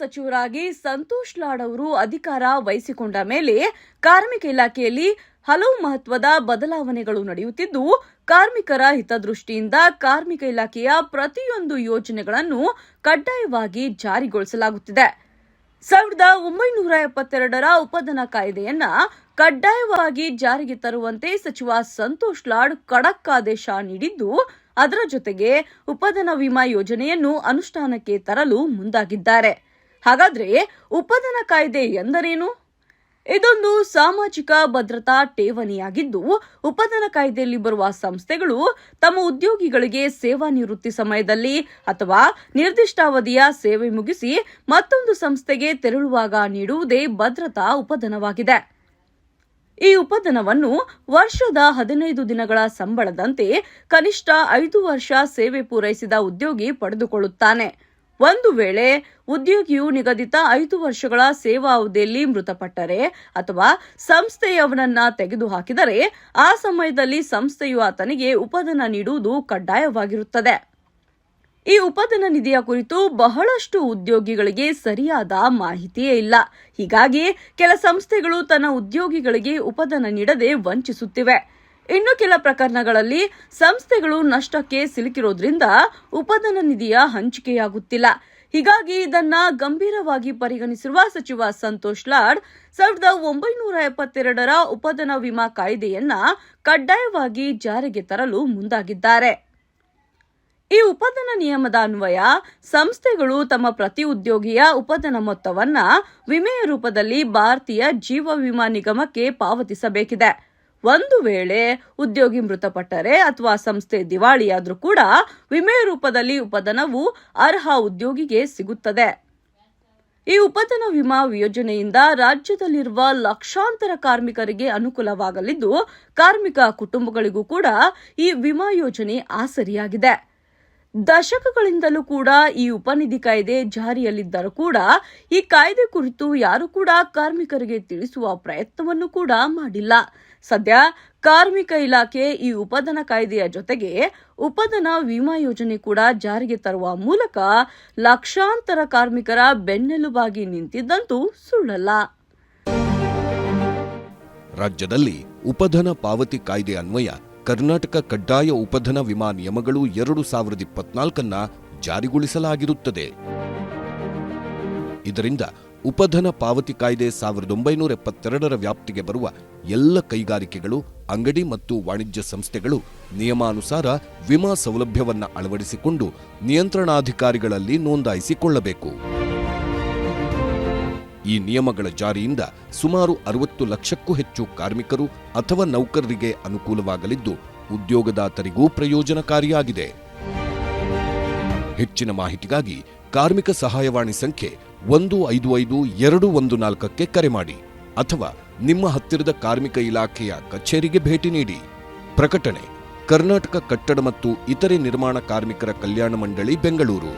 ಸಚಿವರಾಗಿ ಸಂತೋಷ್ ಲಾಡ್ ಅವರು ಅಧಿಕಾರ ವಹಿಸಿಕೊಂಡ ಮೇಲೆ ಕಾರ್ಮಿಕ ಇಲಾಖೆಯಲ್ಲಿ ಹಲವು ಮಹತ್ವದ ಬದಲಾವಣೆಗಳು ನಡೆಯುತ್ತಿದ್ದು, ಕಾರ್ಮಿಕರ ಹಿತದೃಷ್ಟಿಯಿಂದ ಕಾರ್ಮಿಕ ಇಲಾಖೆಯ ಪ್ರತಿಯೊಂದು ಯೋಜನೆಗಳನ್ನು ಕಡ್ಡಾಯವಾಗಿ ಜಾರಿಗೊಳಿಸಲಾಗುತ್ತಿದೆ. ಸಾವಿರದ ಒಂಬೈನೂರ ಎಪ್ಪತ್ತೆರಡರ ಉಪಧನ ಕಾಯ್ದೆಯನ್ನ ಕಡ್ಡಾಯವಾಗಿ ಜಾರಿಗೆ ತರುವಂತೆ ಸಚಿವ ಸಂತೋಷ್ ಲಾಡ್ ಖಡಕ್ ಆದೇಶ ನೀಡಿದ್ದು, ಅದರ ಜೊತೆಗೆ ಉಪಧನ ವಿಮಾ ಯೋಜನೆಯನ್ನು ಅನುಷ್ಠಾನಕ್ಕೆ ತರಲು ಮುಂದಾಗಿದ್ದಾರೆ. ಹಾಗಾದ್ರೆ ಉಪಧನ ಕಾಯ್ದೆ ಎಂದರೇನು? ಇದೊಂದು ಸಾಮಾಜಿಕ ಭದ್ರತಾ ಠೇವಣಿಯಾಗಿದ್ದು ಉಪಧನ ಕಾಯ್ದೆಯಲ್ಲಿ ಬರುವ ಸಂಸ್ಥೆಗಳು ತಮ್ಮ ಉದ್ಯೋಗಿಗಳಿಗೆ ಸೇವಾ ನಿವೃತ್ತಿ ಸಮಯದಲ್ಲಿ ಅಥವಾ ನಿರ್ದಿಷ್ಟ ಅವಧಿಯ ಸೇವೆ ಮುಗಿಸಿ ಮತ್ತೊಂದು ಸಂಸ್ಥೆಗೆ ತೆರಳುವಾಗ ನೀಡುವುದೇ ಭದ್ರತಾ ಉಪಧನವಾಗಿದೆ ಈ ಉಪಧನವನ್ನು ವರ್ಷದ ಹದಿನೈದು ದಿನಗಳ ಸಂಬಳದಂತೆ ಕನಿಷ್ಠ ಐದು ವರ್ಷ ಸೇವೆ ಪೂರೈಸಿದ ಉದ್ಯೋಗಿ ಪಡೆದುಕೊಳ್ಳುತ್ತಾನೆ. ಒಂದು ವೇಳೆ ಉದ್ಯೋಗಿಯು ನಿಗದಿತ ಐದು ವರ್ಷಗಳ ಸೇವಾ ಅವಧಿಯಲ್ಲಿ ಮೃತಪಟ್ಟರೆ ಅಥವಾ ಸಂಸ್ಥೆಯವನನ್ನ ತೆಗೆದುಹಾಕಿದರೆ ಆ ಸಮಯದಲ್ಲಿ ಸಂಸ್ಥೆಯು ಆತನಿಗೆ ಉಪಧನ ನೀಡುವುದು ಕಡ್ಡಾಯವಾಗಿರುತ್ತದೆ. ಈ ಉಪಧನ ನಿಧಿಯ ಕುರಿತು ಬಹಳಷ್ಟು ಉದ್ಯೋಗಿಗಳಿಗೆ ಸರಿಯಾದ ಮಾಹಿತಿಯೇ ಇಲ್ಲ. ಹೀಗಾಗಿ ಕೆಲ ಸಂಸ್ಥೆಗಳು ತನ್ನ ಉದ್ಯೋಗಿಗಳಿಗೆ ಉಪಧನ ನೀಡದೆ ವಂಚಿಸುತ್ತಿವೆ. ಇನ್ನು ಕೆಲ ಪ್ರಕರಣಗಳಲ್ಲಿ ಸಂಸ್ಥೆಗಳು ನಷ್ಟಕ್ಕೆ ಸಿಲುಕಿರೋದ್ರಿಂದ ಉಪಧನ ನಿಧಿಯ ಹಂಚಿಕೆಯಾಗುತ್ತಿಲ್ಲ. ಹೀಗಾಗಿ ಇದನ್ನ ಗಂಭೀರವಾಗಿ ಪರಿಗಣಿಸಿರುವ ಸಚಿವ ಸಂತೋಷ್ ಲಾಡ್, ಸಾವಿರದ ಒಂಬೈನೂರ ಎಪ್ಪತ್ತೆರಡರ ಉಪಧನ ವಿಮಾ ಕಾಯ್ದೆಯನ್ನ ಕಡ್ಡಾಯವಾಗಿ ಜಾರಿಗೆ ತರಲು ಮುಂದಾಗಿದ್ದಾರೆ. ಈ ಉಪಧನ ನಿಯಮದ ಅನ್ವಯ ಸಂಸ್ಥೆಗಳು ತಮ್ಮ ಪ್ರತಿ ಉದ್ಯೋಗಿಯ ಉಪಧನ ಮೊತ್ತವನ್ನ ವಿಮೆಯ ರೂಪದಲ್ಲಿ ಭಾರತೀಯ ಜೀವ ವಿಮಾ ನಿಗಮಕ್ಕೆ ಪಾವತಿಸಬೇಕಿದೆ. ಒಂದು ವೇಳೆ ಉದ್ಯೋಗಿ ಮೃತಪಟ್ಟರೆ ಅಥವಾ ಸಂಸ್ಥೆ ದಿವಾಳಿಯಾದರೂ ಕೂಡ ವಿಮೆ ರೂಪದಲ್ಲಿ ಉಪಧನವು ಅರ್ಹ ಉದ್ಯೋಗಿಗೆ ಸಿಗುತ್ತದೆ. ಈ ಉಪಧನ ವಿಮಾ ಯೋಜನೆಯಿಂದ ರಾಜ್ಯದಲ್ಲಿರುವ ಲಕ್ಷಾಂತರ ಕಾರ್ಮಿಕರಿಗೆ ಅನುಕೂಲವಾಗಲಿದ್ದು, ಕಾರ್ಮಿಕ ಕುಟುಂಬಗಳಿಗೂ ಕೂಡ ಈ ವಿಮಾ ಯೋಜನೆ ಆಸರಿಯಾಗಿದೆ. ದಶಕಗಳಿಂದಲೂ ಕೂಡ ಈ ಉಪನಿಧಿ ಕಾಯ್ದೆ ಜಾರಿಯಲ್ಲಿದ್ದರೂ ಕೂಡ ಈ ಕಾಯ್ದೆ ಕುರಿತು ಯಾರು ಕೂಡ ಕಾರ್ಮಿಕರಿಗೆ ತಿಳಿಸುವ ಪ್ರಯತ್ನವನ್ನು ಕೂಡ ಮಾಡಿಲ್ಲ. ಸದ್ಯ ಕಾರ್ಮಿಕ ಇಲಾಖೆ ಈ ಉಪಧನ ಕಾಯ್ದೆಯ ಜೊತೆಗೆ ಉಪಧನ ವಿಮಾ ಯೋಜನೆ ಕೂಡ ಜಾರಿಗೆ ತರುವ ಮೂಲಕ ಲಕ್ಷಾಂತರ ಕಾರ್ಮಿಕರ ಬೆನ್ನೆಲುಬಾಗಿ ನಿಂತಿದ್ದಂತೂ ಸುಳ್ಳಲ್ಲ. ರಾಜ್ಯದಲ್ಲಿ ಉಪಧನ ಪಾವತಿ ಕಾಯ್ದೆ ಅನ್ವಯ ಕರ್ನಾಟಕ ಕಡ್ಡಾಯ ಉಪಧನ ವಿಮಾ ನಿಯಮಗಳು ಎರಡು ಸಾವಿರದ ಇಪ್ಪತ್ನಾಲ್ಕನ್ನ ಜಾರಿಗೊಳಿಸಲಾಗಿರುತ್ತದೆ. ಇದರಿಂದ ಉಪಧನ ಪಾವತಿ ಕಾಯ್ದೆ ಸಾವಿರದ ಒಂಬೈನೂರ ಎಪ್ಪತ್ತೆರಡರ ವ್ಯಾಪ್ತಿಗೆ ಬರುವ ಎಲ್ಲ ಕೈಗಾರಿಕೆಗಳು, ಅಂಗಡಿ ಮತ್ತು ವಾಣಿಜ್ಯ ಸಂಸ್ಥೆಗಳು ನಿಯಮಾನುಸಾರ ವಿಮಾ ಸೌಲಭ್ಯವನ್ನು ಅಳವಡಿಸಿಕೊಂಡು ನಿಯಂತ್ರಣಾಧಿಕಾರಿಗಳಲ್ಲಿ ನೋಂದಾಯಿಸಿಕೊಳ್ಳಬೇಕು. ಈ ನಿಯಮಗಳ ಜಾರಿಯಿಂದ ಸುಮಾರು ಅರವತ್ತು ಲಕ್ಷಕ್ಕೂ ಹೆಚ್ಚು ಕಾರ್ಮಿಕರು ಅಥವಾ ನೌಕರರಿಗೆ ಅನುಕೂಲವಾಗಲಿದ್ದು, ಉದ್ಯೋಗದಾತರಿಗೂ ಪ್ರಯೋಜನಕಾರಿಯಾಗಿದೆ. ಹೆಚ್ಚಿನ ಮಾಹಿತಿಗಾಗಿ ಕಾರ್ಮಿಕ ಸಹಾಯವಾಣಿ ಸಂಖ್ಯೆ ಒಂದು ಐದು ಐದು ಎರಡು ಒಂದು ನಾಲ್ಕಕ್ಕೆ ಕರೆ ಮಾಡಿ ಅಥವಾ ನಿಮ್ಮ ಹತ್ತಿರದ ಕಾರ್ಮಿಕ ಇಲಾಖೆಯ ಕಚೇರಿಗೆ ಭೇಟಿ ನೀಡಿ. ಪ್ರಕಟಣೆ, ಕರ್ನಾಟಕ ಕಟ್ಟಡ ಮತ್ತು ಇತರೆ ನಿರ್ಮಾಣ ಕಾರ್ಮಿಕರ ಕಲ್ಯಾಣ ಮಂಡಳಿ, ಬೆಂಗಳೂರು.